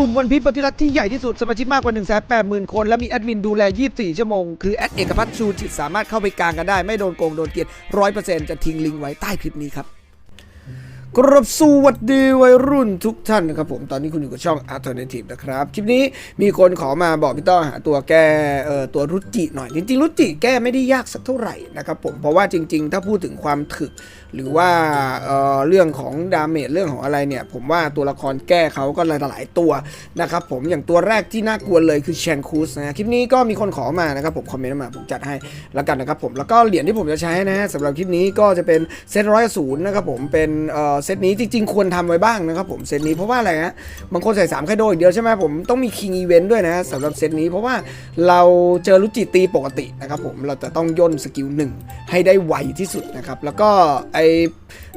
ลุ่มวันพีชปฏิรัติที่ใหญ่ที่สุด สมาชิกมากกว่า1 8 0 0 0 0คน และมีแอดมินดูแล 24 ชั่วโมง คือแอดเอกพัฒน์ชูจิตสามารถเข้าไปกลางกันได้ ไม่โดนโกงโดนเกลียดร้อยเปอร์เซ็นต์จะทิ้งลิงก์ไว้ใต้คลิปนี้ครับกรับสวัสดีวัยรุ่นทุกท่านนะครับผมตอนนี้คุณอยู่กับช่อง Alternative นะครับ คลิปนี้มีคนขอมาบอกพี่ต้อหาตัวแก้เอ่อตัวรุจิหน่อย จริงๆรุจิแก้ไม่ได้ยากสักเท่าไหร่นะครับผมเพราะว่าจริง ๆ ถ้าพูดถึงความถึก หรือว่าเออเรื่องของดาเมจเรื่องของอะไรเนี่ย ผมว่าตัวละครแก้เขาก็หลายๆตัวนะครับผมอย่างตัวแรกที่น่ากลัวเลยคือแชนคูสนะคลิปนี้ก็มีคนขอมานะครับผมคอมเมนต์มาผมจัดให้แล้วกันนะครับผมแล้วก็เหรียญที่ผมจะใช้นะฮะสำหรับคลิปนี้ก็จะเป็นเซตร้อยศูนย์นะครับผมเป็นเอ่อเซตนี้จริง ๆ ควรทำไว้บ้างนะครับผมเซตนี้เพราะว่าอะไรฮะบางคนใส่3ไคโดยเดียวใช่ไหมผมต้องมีคิงอีเวนต์ด้วยนะสำหรับเซตนี้เพราะว่าเราเจอรุจิตีปกตินะครับผมเราจะต้องย่นสกิลหนึ่งให้ได้ไวที่สุดนะครับแล้วก็ไอ I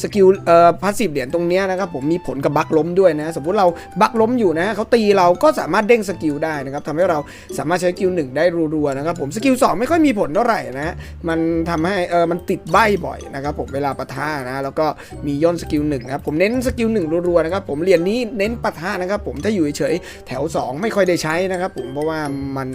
สกิลเอ่อพาสซีฟเหรียญตรงนี้นะครับผมมีผลกับบัคล้มด้วยนะ สมมุติเราบัคล้มอยู่นะเขาตีเราก็สามารถเด้งสกิลได้นะครับทำให้เราสามารถใช้สกิลหนึ่งได้รัวๆนะครับผมสกิลสองไม่ค่อยมีผลเท่าไหร่นะมันทำให้เออมันติดใบบ่อยนะครับผมเวลาปะทะนะแล้วก็มีย่นสกิลหนึ่งนะครับผมเน้นสกิลหนึ่งรัวๆนะครับผมเหรียญนี้เน้นปะทะนะครับผมถ้าอยู่เฉยๆแถว 2 ไม่ค่อยได้ใช้นะครับผมเพราะว่ามัน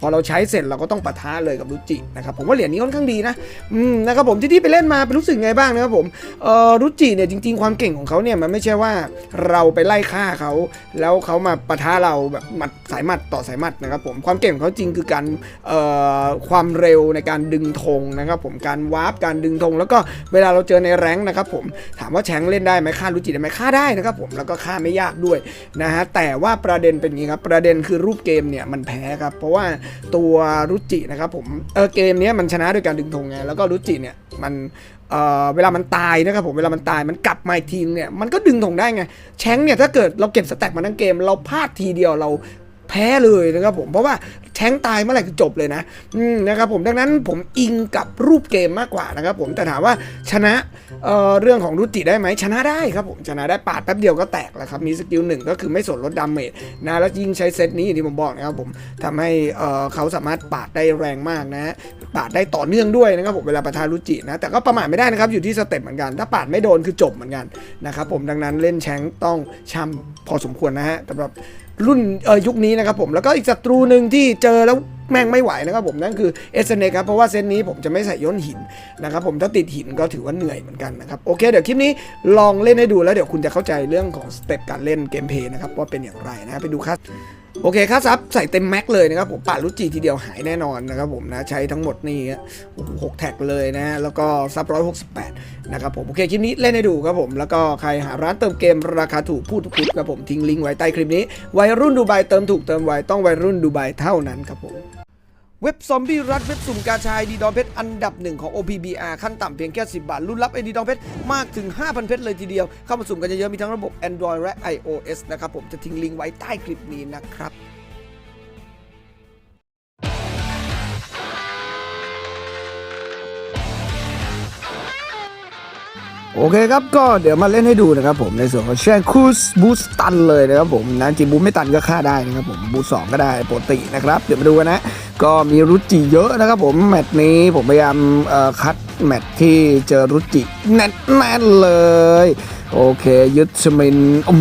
พอเราใช้เสร็จเราก็ต้องปะทะเลยกับรุจินะครับผมว่าเหรียญนี้ค่อนข้างดีนะอืมนะครับผมที่ที่ไปเล่นมาเป็นรู้สึกไงบ้างนะครับผมเออรุจิเนี่ยจริง ๆ ความเก่งของเขาเนี่ยมันไม่ใช่ว่าเราไปไล่ฆ่าเขา แล้วเขามาปะทะเราแบบหมัดสายหมัดต่อสายหมัดนะครับผมความเก่งของเขาจริงคือการเอ่อความเร็วในการดึงธงนะครับผมการวาร์ปการดึงธงแล้วก็เวลาเราเจอในแรงนะครับผมถามว่าแชงเล่นได้ไหมฆ่ารุจิได้ไหมฆ่าได้นะครับผมแล้วก็ฆ่าไม่ยากด้วยนะฮะแต่ว่าประเด็นเป็นอย่างนี้ครับประเด็นคือรูปเกมเนี่ยมันแพ้ครับเพราะว่าตัวรุจินะครับผมเออเกมนี้มันชนะด้วยการดึงธงไงแล้วก็รุจิเนี่ยมัน เเวลามันตายนะครับผมเวลามันตายมันกลับมาอีกทีนึงเนี่ยมันก็ดึงถงได้ไงแชงเนี่ยถ้าเกิดเราเก็บสแต็กมาทั้งเกม เราพลาดทีเดียวเรา แพ้เลยนะครับผมเพราะว่าแชงตายเมื่อไหร่คือจบเลยนะอืมนะครับผมดังนั้นผมอิงกับรูปเกมมากกว่านะครับผมแต่ถามว่าชนะเเรื่องของรุจิได้ไหมชนะได้ครับผมชนะได้ปาดแป๊บเดียวก็แตกแล้วครับมีสกิลหนึ่งก็คือไม่สนลดดาเมจนะแล้วยิ่งใช้เซตนี้อย่างที่ผมบอกนะครับผมทำให้เอ่อเขาสามารถปาดได้แรงมากนะปาดได้ต่อเนื่องด้วยนะครับผมเวลาประทารุจินะแต่ก็ประมาทไม่ได้นะครับอยู่ที่สเต็ปเหมือนกัน ถ้าปาดไม่โดนคือจบเหมือนกันนะครับผมดังนั้นเล่นแชงต้องช่ำพอสมควรนะฮะสำหรับ รุ่นเออยุคนี้นะครับผมแล้วก็อีกศัตรูหนึ่งที่เจอแล้วแม่งไม่ไหวนะครับผมนั่นคือเอสเนครับเพราะว่าเซตนี้ผมจะไม่ใส่ย่นหินนะครับผมถ้าติดหินก็ถือว่าเหนื่อยเหมือนกันนะครับโอเคเดี๋ยวคลิปนี้ลองเล่นให้ดูแล้วเดี๋ยวคุณจะเข้าใจเรื่องของสเต็ปการเล่นเกมเพย์นะครับว่าเป็นอย่างไรนะไปดูครับ โอเคค่าซับใส่เต็มแม็กเลยนะครับผมปาดรุจิทีเดียวหายแน่นอนนะครับผมนะใช้ทั้งหมดนี่หกแท็กเลยนะ แล้วก็ซับร้อยหกสิบแปดนะครับผมโอเคคลิปนี้เล่นให้ดูครับผม แล้วก็ใครหาร้านเติมเกมราคาถูกพูดทุกคลิปครับผมทิ้งลิงก์ไว้ใต้คลิปนี้วัยรุ่นดูไบเติมถูกเติมไวต้องวัยรุ่นดูไบเท่านั้นครับผม เว็บซอมบี้รัดเว็บสุ่มกาชายดีดอมเพชรอันดับหนึ่งของ OPBR ขั้นต่ำเพียงแค่ 10 บาทรุ่นรับไอดีดอมเพชรมากถึง 5,000 เพชรเลยทีเดียว เข้ามาสุ่มกันเยอะๆมีทั้งระบบ Android และ iOS นะครับผมจะทิ้งลิงก์ไว้ใต้คลิปนี้นะครับโอเคครับก็เดี๋ยวมาเล่นให้ดูนะครับผมในส่วนของแชนคูสบูสตันเลยนะครับผมนะจริงบูไม่ตันก็ฆ่าได้นะครับผมบูสองก็ได้ปกตินะครับเดี๋ยวมาดูกันนะ ก็มีรุจิเยอะนะครับผมแมตช์นี้ผมพยายามคัดแมตช์ที่เจอรุจิแน่นๆเลย โอเคยึดชมินอื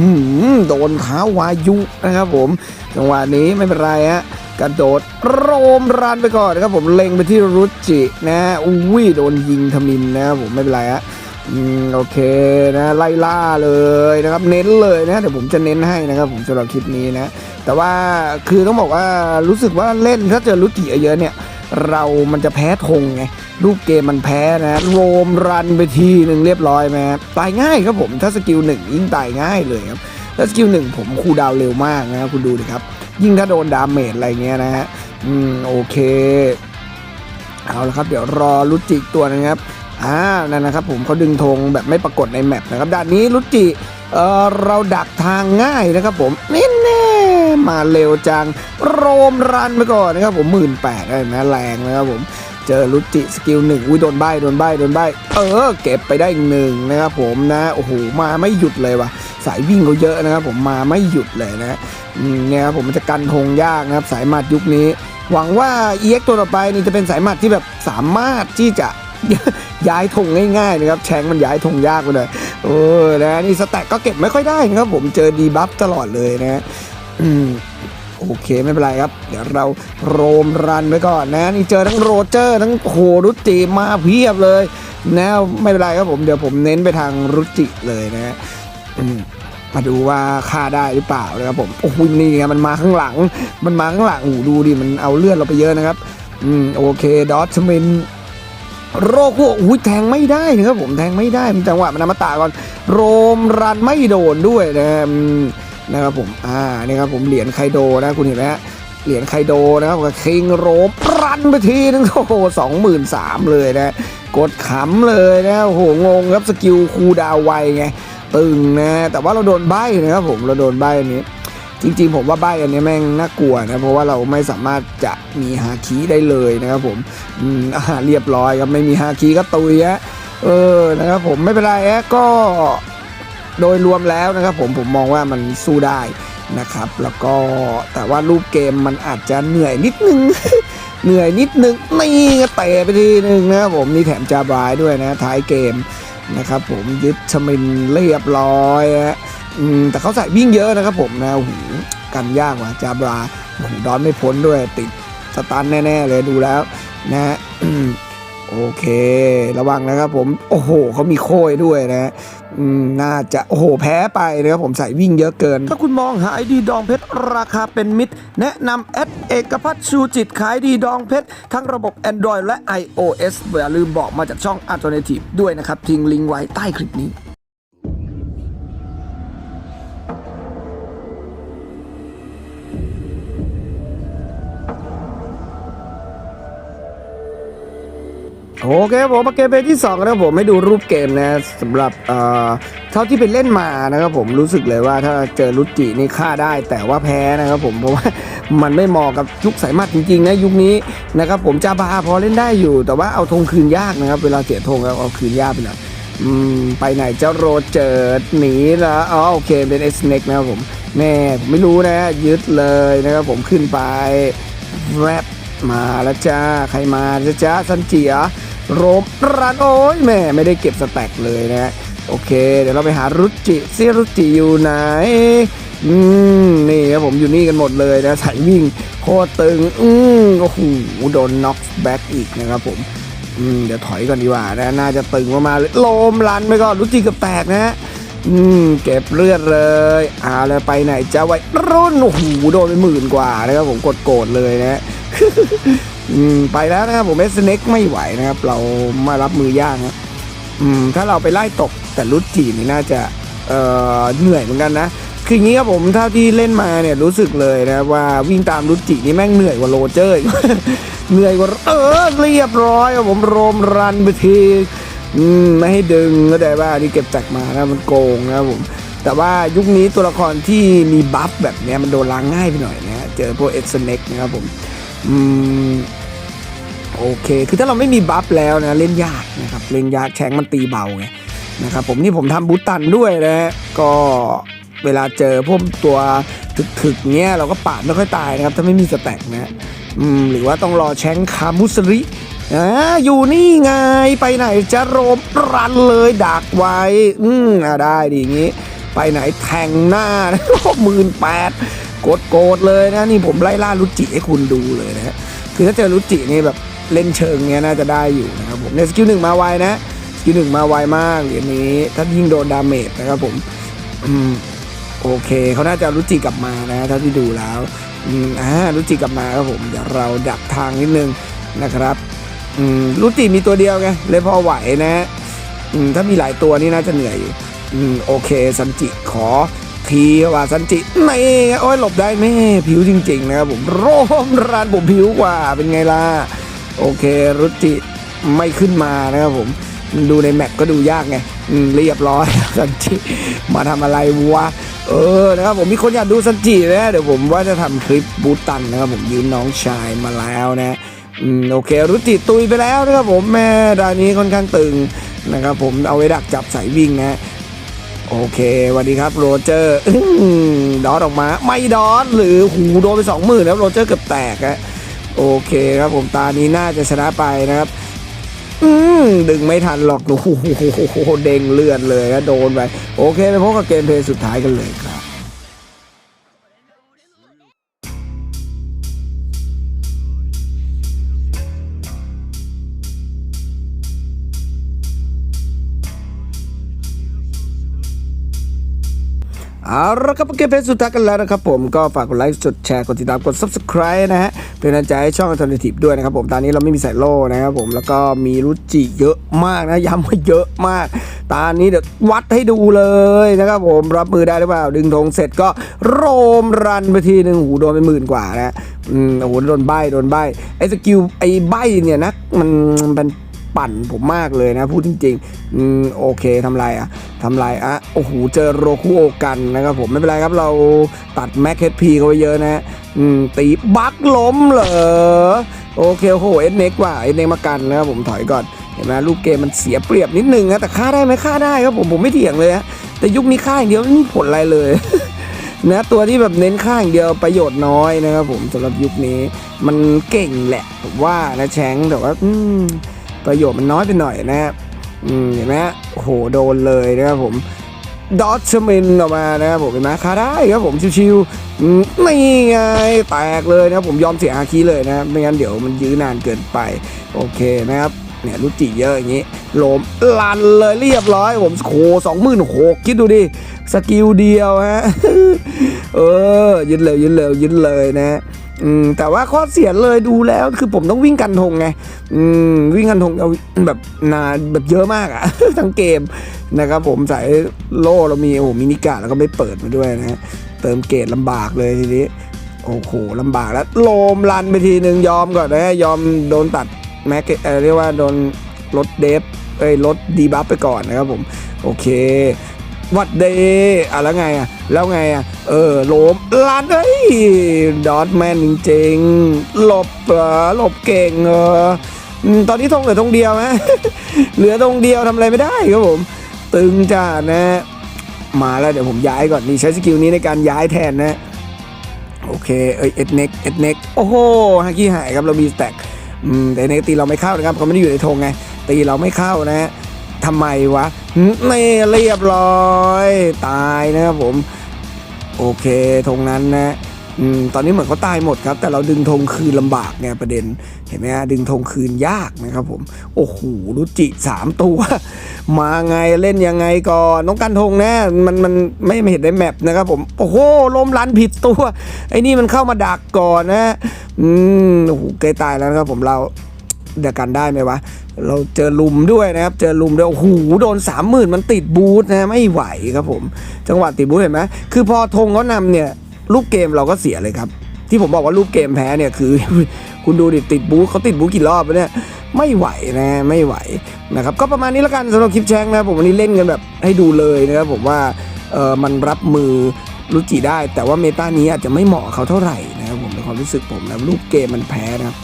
มโดนเท้าวายุนะครับผมจังหวะนี้ไม่เป็นไรฮะกระโดดโรมรันไปก่อนนะครับผมเล็งไปที่รุจินะอุ้ยโดนยิงทมินนะครับผมไม่เป็นไรฮะ อืมโอเคนะไล่ล่าเลยนะครับเน้นเลยนะเดี๋ยวผมจะเน้นให้นะครับ ผมสำหรับคลิปนี้นะ แต่ว่าคือต้องบอกว่ารู้สึกว่าเล่นถ้าเจอรุจิเยอะเนี่ย เรามันจะแพ้ธงไงรูปเกมมันแพ้นะโรมรันไปทีหนึ่งเรียบร้อยไหมตายง่ายครับผมถ้าสกิลหนึ่งยิ่งตายง่ายเลยครับถ้าสกิลหนึ่งผมคูดาวเร็วมากนะครับคุณดูดิครับ ยิ่งถ้าโดนดาเมจอะไรเงี้ยนะฮะอืมโอเค เอาละครับ เดี๋ยวรอรุจิตัวนะครับ อ่านั่นนะครับผมเขาดึงธงแบบไม่ปรากฏในแมปนะครับด้านนี้รุจิเออเราดักทางง่ายนะครับผมนี่แน่มาเร็วจังโรมรันไปก่อนนะครับผมหมื่นแปดนะแรงนะครับผมเจอรุจิสกิลหนึ่งอุ้ยโดนใบโดนใบโดนใบเออ เก็บไปได้อีกหนึ่งนะครับผมนะโอ้โหมาไม่หยุดเลยว่ะสายวิ่งเขาเยอะนะครับผมมาไม่หยุดเลยนะเนี่ยครับผมมันจะกันธงยากนะครับสายหมัดยุคนี้ หวังว่า EX ตัวต่อไปนี่จะเป็นสายหมัดที่แบบสามารถที่จะ ย้ายธงง่ายๆนะครับแชงมันย้ายธงยากไปเลยโอ้นะนี่สแต็กก็เก็บไม่ค่อยได้นะครับ ผมเจอดีบัฟตลอดเลยนะอืมโอเคไม่เป็นไรครับ เดี๋ยวเราโรมรันไปก่อนนะนี่เจอทั้งโรเจอร์ ทั้งโหรุจิมาเพียบเลยนะไม่เป็นไรครับผมเดี๋ยวผมเน้นไปทางรุจิเลยนะมาดูว่าฆ่าได้หรือเปล่านะครับผมโอ้โหนี่ไงมันมาข้างหลัง มันมาข้างหลังโอ้ดูดิมันเอาเลือดเราไปเยอะนะครับอืมโอเคดอทมิน โรคุอุ้ยแทงไม่ได้นะครับผมแทงไม่ได้มันจังหวะมันอมตะก่อนโรมรันไม่โดนด้วยนะนะครับผมอ่านี่ครับผมเหรียญไคโดนะคุณเห็นไหมฮะเหรียญไคโดนะครับกับคิงโรมรันไปทีนึงโอ้โหสองหมื่นสามเลยนะกดขำเลยนะโอ้โหงงครับสกิลคูดาวไวไงตึงนะแต่ว่าเราโดนใบนะครับผมเราโดนใบอันนี้ จริงๆผมว่าใบอันนี้แม่งน่ากลัวนะเพราะว่าเราไม่สามารถจะมีฮาคีได้เลยนะครับผมอืมอ่าเรียบร้อยครับไม่มีฮาคีก็ตุยฮะเออนะครับผมไม่เป็นไรฮะก็โดยรวมแล้วนะครับผมผมมองว่ามันสู้ได้นะครับ แล้วก็แต่ว่ารูปเกมมันอาจจะเหนื่อยนิดนึงเหนื่อยนิดนึงนี่ก็เตะไปทีนึงนะครับผมนี่แถมจาบายด้วยนะท้ายเกมนะครับผมยึดชมินเรียบร้อยฮะ อืมแต่เขาใส่วิ่งเยอะนะครับผมนะโอ้โหกันยากว่ะจาบราโอ้โหดอนไม่พ้นด้วยติดสตันแน่ ๆ เลยดูแล้วนะฮะโอเค ระวังนะครับผม โอ้โหเขามีโค้ยด้วยนะน่าจะโอ้โหแพ้ไปนะครับผมใส่วิ่งเยอะเกิน ถ้าคุณมองหาไอดีดองเพชร ราคาเป็นมิตร แนะนำแอดเอกพัฒน์ชูจิตขายดีดองเพชร ทั้งระบบ Android และ iOS อย่าลืมบอกมาจากช่อง Alternative ด้วยนะครับ ทิ้งลิงก์ไว้ใต้คลิปนี้ โอเคครับผมมาเกมเพลย์ที่2นะครับผมให้ดูรูปเกมนะสำหรับเอ่อเท่าที่ไปเล่นมานะครับผมรู้สึกเลยว่าถ้าเจอรุจินี่ฆ่าได้แต่ว่าแพ้นะครับผมเพราะว่ามันไม่เหมาะกับยุคสายมัดจริงๆนะยุคนี้นะครับผมจาบาพอเล่นได้อยู่ แต่ว่าเอาธงคืนยากนะครับ เวลาเสียธงแล้วเอาคืนยากไปหน่อยไปไหนเจ้าโรเจอร์หนีแล้วอ๋อโอเคเป็นเอสเน็กนะครับผมแม่ผมไม่รู้นะยึดเลยนะครับผมขึ้นไปแรปมาแล้วจ้าใครมาจ้าสันเจีย โรมรันโอ้ยแม่ไม่ได้เก็บสแต็กเลยนะโอเค เดี๋ยวเราไปหารุจิซิรุจิอยู่ไหนอืมนี่ครับผมอยู่นี่กันหมดเลยนะสายวิ่งโคตรตึง อืมโอ้โหโดนน็อกแบ็กอีกนะครับผมอืมเดี๋ยวถอยก่อนดีกว่านะน่าจะตึงมากๆเลยโลมรันไปก่อนรุจิกับแตกนะฮะอืมเก็บเลือดเลยเอาแล้วไปไหนจะไว้รุ่นโอ้โหโดนไปหมื่นกว่านะครับผมกดโกรธเลยนะ อืมไปแล้วนะครับผมเอสเน็กไม่ไหวนะครับ เรามารับมือยากนะอืมถ้าเราไปไล่ตกแต่รุดจีนี่น่าจะเอ่อเหนื่อยเหมือนกันนะคืออย่างนี้ครับผมเท่าที่เล่นมาเนี่ยรู้สึกเลยนะว่าวิ่งตามรุดจีนี่แม่งเหนื่อยกว่าโรเจอร์เหนื่อยกว่าเออเรียบร้อยครับผมโรมรันไปทีอืมไม่ให้ดึงก็ได้ว่านี่เก็บแตกมานะมันโกงนะครับผมแต่ว่ายุคนี้ตัวละครที่มีบัฟแบบนี้มันโดนล้างง่ายไปหน่อยนะฮะเจอพวกเอ็กซ์เน็กนะครับผม อืมโอเค คือถ้าเราไม่มีบัฟแล้วนะ เล่นยากนะครับ เล่นยากแชงมันตีเบาไงนะครับผมนี่ผมทำบูตตันด้วยนะฮะก็เวลาเจอพวกตัวถึกๆเนี้ยเราก็ปาดไม่ค่อยตายนะครับ ถ้าไม่มีสแต็กนะอืมหรือว่าต้องรอแชงคามุสริอ่าอยู่นี่ไงไปไหนจะโรมรันเลยดักไว้ อืมอ่าได้ดีอย่างงี้ ไปไหนแทงหน้าหมื่นแปด กดโกดเลยนะนี่ผมไล่ล่ารุจิให้คุณดูเลยนะฮะคือถ้าเจอรุจินี่แบบเล่นเชิงเนี้ยน่าจะได้อยู่นะครับผมในสกิลหนึ่งมาไวนะสกิลหนึ่งมาไวมากเหรียญนี้ถ้ายิ่งโดนดาเมจนะครับผมอืมโอเคเขาน่าจะเอารุจิกลับมานะเท่าที่ดูแล้วอืมอ่ารุจิกลับมาครับผมเดี๋ยวเราดักทางนิดนึงนะครับอืมรุจิมีตัวเดียวไงเลยพอไหวนะฮะอืมถ้ามีหลายตัวนี่น่าจะเหนื่อยอยู่อืมโอเคซันจิขอ ทีว่าซันจิไม่โอ้ยหลบได้แม่ผิวจริง ๆ นะครับผมโรมรานผมผิวกว่าเป็นไงล่ะ โอเค รุจิไม่ขึ้นมานะครับผม ดูในแมปก็ดูยากไงเรียบร้อยซันจิมาทำอะไรวะเออนะครับผมมีคนอยากดูซันจินะเดี๋ยวผมว่าจะทำคลิปบูตันนะครับผมยืมน้องชายมาแล้วนะอืมโอเค รุจิตุยไปแล้วนะครับผมแม่ดานนี้ค่อนข้างตึงนะครับผมเอาไว้ดักจับสายวิ่งนะ โอเควันดีครับโรเจอร์อื้อหือดอทออกมา ไม่ดอสหรือหูโดนไปสองหมื่นแล้วโรเจอร์เกือบแตกฮะโอเคครับผมตานี้น่าจะชนะไปนะครับ อืมดึงไม่ทันหรอกโอ้โหเด้งเลือดเลยนะโดนไป โอเคไปพบกับเกมเพลย์สุดท้ายกันเลยครับ เอาละครับเกมเพจสุดท้ายกันแล้วนะครับผมก็ฝากกดไลค์กดแชร์กดติดตามกด subscribe นะฮะเป็นกำลังใจให้ช่อง Alternative ด้วยนะครับผมตอนนี้เราไม่มีสายโล่นะครับผมแล้วก็มีรุจิเยอะมากนะย้ำว่าเยอะมาก ตอนนี้เดี๋ยววัดให้ดูเลยนะครับผมรับมือได้หรือเปล่า ดึงธงเสร็จก็โรมรันไปทีหนึ่งหูโดนไปหมื่นกว่านะอืมโอ้โหโดนใบโดนใบไอ้สกิลไอ้ใบเนี่ยนะมันมัน ปั่นผมมากเลยนะพูดจริงๆอืมโอเคทำไรอะทำไรอะโอ้โหเจอโรคุโอกันนะครับผมไม่เป็นไรครับเราตัดแม็กเฮดพีเขาไว้เยอะนะอืมตีบักล้มเหรอโอเคโอ้โหเอ็นเน็กว่าเอ็นเน็กมากันนะครับผมถอยก่อนเห็นไหมลูกเกมมันเสียเปรียบนิดนึงนะแต่ฆ่าได้ไหมฆ่าได้ครับผมผมไม่เถียงเลยฮะแต่ยุคนี้ฆ่าอย่างเดียวไม่มีผลอะไรเลยนะตัวที่แบบเน้นฆ่าอย่างเดียวประโยชน์น้อยนะครับผมสำหรับยุคนี้มันเก่งแหละผมว่านะแชงแต่ว่าอืม ประโยชน์มันน้อยไปหน่อยนะครับอืมเห็นไหมโอ้โหโดนเลยนะครับผมดอทชมินออกมานะครับผมเห็นไหมฆ่าได้ครับผมชิวๆอืมนี่ไงแตกเลยนะครับผมยอมเสียอาคีเลยนะครับไม่งั้นเดี๋ยวมันยื้อนานเกินไป โอเคนะครับเนี่ยรุจิเยอะอย่างนี้โลมลันเลยเรียบร้อยผมโคสองหมื่นหกคิดดูดิ สกิลเดียวฮะ เออ ยึดเลยยึดเลยยึดเลยนะ อืมแต่ว่าข้อเสียเลยดูแล้วคือผมต้องวิ่งกันธงไงอืมวิ่งกันธงเอาแบบนานแบบเยอะมากอะ ทั้งเกมนะครับผมใส่โล่เรามีโอ้โหมินิกาแล้วก็ไม่เปิดมาด้วยนะฮะเติมเกรดลำบากเลยทีนี้โอ้โหลำบากแล้วโลมรันไปทีหนึ่งยอมก่อนนะยอมโดนตัดแม็กเอ่อเรียกว่าโดนลดเดฟเอ้ยลดดีบัฟไปก่อนนะครับผม โอเค วัดเดย์อะแล้วไงอะแล้วไงอะเออโลมลันเฮ้ยดอทแมนจริงๆหลบเหรอหลบเก่งเออตอนนี้ธงเหลือธงเดียวนะเหลือธงเดียวทำอะไรไม่ได้ครับผม ตึงจ้านะ มาแล้วเดี๋ยวผมย้ายก่อนนี่ใช้สกิลนี้ในการย้ายแทนนะโอเคเอ้ยเอ็ดเน็กเอ็ดเน็กโอ้โหฮักกี้หายครับเรามีสแต็กแต่เน็กตีเราไม่เข้านะครับเขาไม่ได้อยู่ในธงไงตีเราไม่เข้านะฮะ ทำไมวะนี่เรียบร้อย ตายนะครับผม โอเคธงนั้นนะอตอนนี้เหมือนเขาตายหมดครับ แต่เราดึงธงคืนลำบากไงประเด็น เห็นไหมฮะดึงธงคืนยากนะครับผม โอ้โหรุจิสามตัว มาไงเล่นยังไงก่อนน้องกันธงนะมันมันไม่เห็นในแมปนะครับผมโอ้โหล้มลันผิดตัว ไอ้นี่มันเข้ามาดักก่อนนะ อืมโอ้โหเกยตายแล้วนะครับผมเรา เดียวกันได้ไหมวะ เราเจอลุมด้วยนะครับ เจอลุมด้วยโอ้โหโดนสามหมื่นมันติดบูทนะไม่ไหวครับผม จังหวะติดบูทเห็นไหมคือพอธงเขานำเนี่ยรูปเกมเราก็เสียเลยครับ ที่ผมบอกว่ารูปเกมแพ้เนี่ยคือ คุณดูดิติดบูทเขาติดบูทกี่รอบเนี่ยไม่ไหวนะไม่ไหวนะครับก็ประมาณนี้แล้วกันสำหรับคลิปแชงนะผมวันนี้เล่นกันแบบให้ดูเลยนะครับผมว่าเออมันรับมือรุจิได้ แต่ว่าเมตานี้อาจจะไม่เหมาะเขาเท่าไหร่นะครับผมในความรู้สึกผมนะรูปเกมมันแพ้นะครับ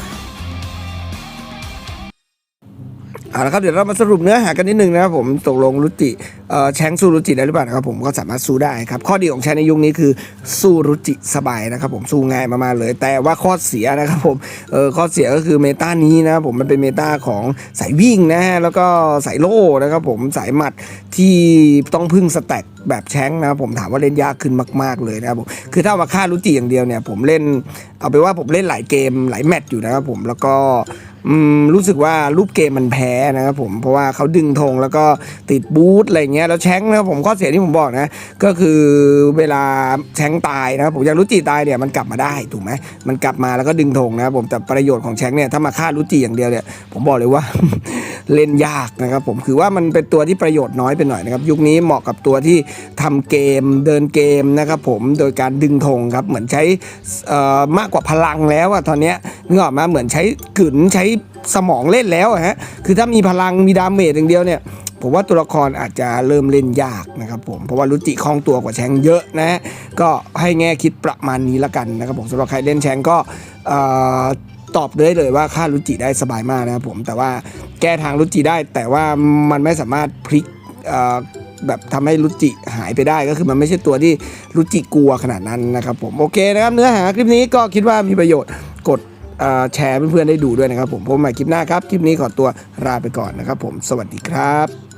เอาละครับเดี๋ยวเรามาสรุปเนื้อหากันนิดนึงนะครับผมตกลงรุจิแชงสู้รุจิได้หรือเปล่านะครับผมก็สามารถสู้ได้ครับข้อดีของแชงในยุคนี้คือสู้รุจิสบายนะครับผมสู้ง่ายมากๆเลย แต่ว่าข้อเสียนะครับผมเออข้อเสียก็คือเมตานี้นะครับผมมันเป็นเมตาของสายวิ่งนะฮะแล้วก็สายโล่นะครับผมสายหมัดที่ต้องพึ่งสแต็กแบบแชงนะครับผมถามว่าเล่นยากขึ้นมาก ๆเลยนะครับผมคือถ้าเอามาฆ่ารุจิอย่างเดียวเนี่ยผมเล่นเอาไปนว่าผมเล่นหลายเกมหลายแมตช์อยู่นะครับผมแล้วก็ รู้สึกว่ารูปเกมมันแพ้นะครับผมเพราะว่าเขาดึงธงแล้วก็ติดบูทอะไรเงี้ยแล้วแชงนะครับผมข้อเสียที่ผมบอกนะ ก็คือเวลาแชงตายนะครับผมอย่างรุจิตายเนี่ยมันกลับมาได้ถูกไหมมันกลับมาแล้วก็ดึงธงนะครับผมแต่ประโยชน์ของแชงเนี่ยถ้ามาฆ่ารุจิอย่างเดียวเนี่ยผมบอกเลยว่าเล่นยากนะครับผมคือว่ามันเป็นตัวที่ประโยชน์น้อยไปหน่อยนะครับยุคนี้เหมาะกับตัวที่ทำเกมเดินเกมนะครับผมโดยการดึงธงครับเหมือนใช้มากกว่าพลังแล้วอะตอนเนี้ยนึกออกมาเหมือนใช้กึ๋นใช้ สมองเล่นแล้วฮะคือถ้ามีพลังมีดาเมจอย่างเดียวเนี่ยผมว่าตัวละครอาจจะเริ่มเล่นยากนะครับผมเพราะว่ารุจิคล่องตัวกว่าแชงเยอะนะก็ให้แง่คิดประมาณนี้ละกันนะครับผมสำหรับใครเล่นแชงก็ตอบเลยเลยว่าค่ารุจิได้สบายมากนะครับผมแต่ว่าแก้ทางรุจิได้ แต่ว่ามันไม่สามารถพลิกแบบทำให้รุจิหายไปได้ก็คือมันไม่ใช่ตัวที่รุจิกลัวขนาดนั้นนะครับผมโอเคนะครับเนื้อหาคลิปนี้ก็คิดว่ามีประโยชน์กด แชร์เพื่อนๆได้ดูด้วยนะครับผมพบใหม่คลิปหน้าครับ คลิปนี้ขอตัวลาไปก่อนนะครับผม สวัสดีครับ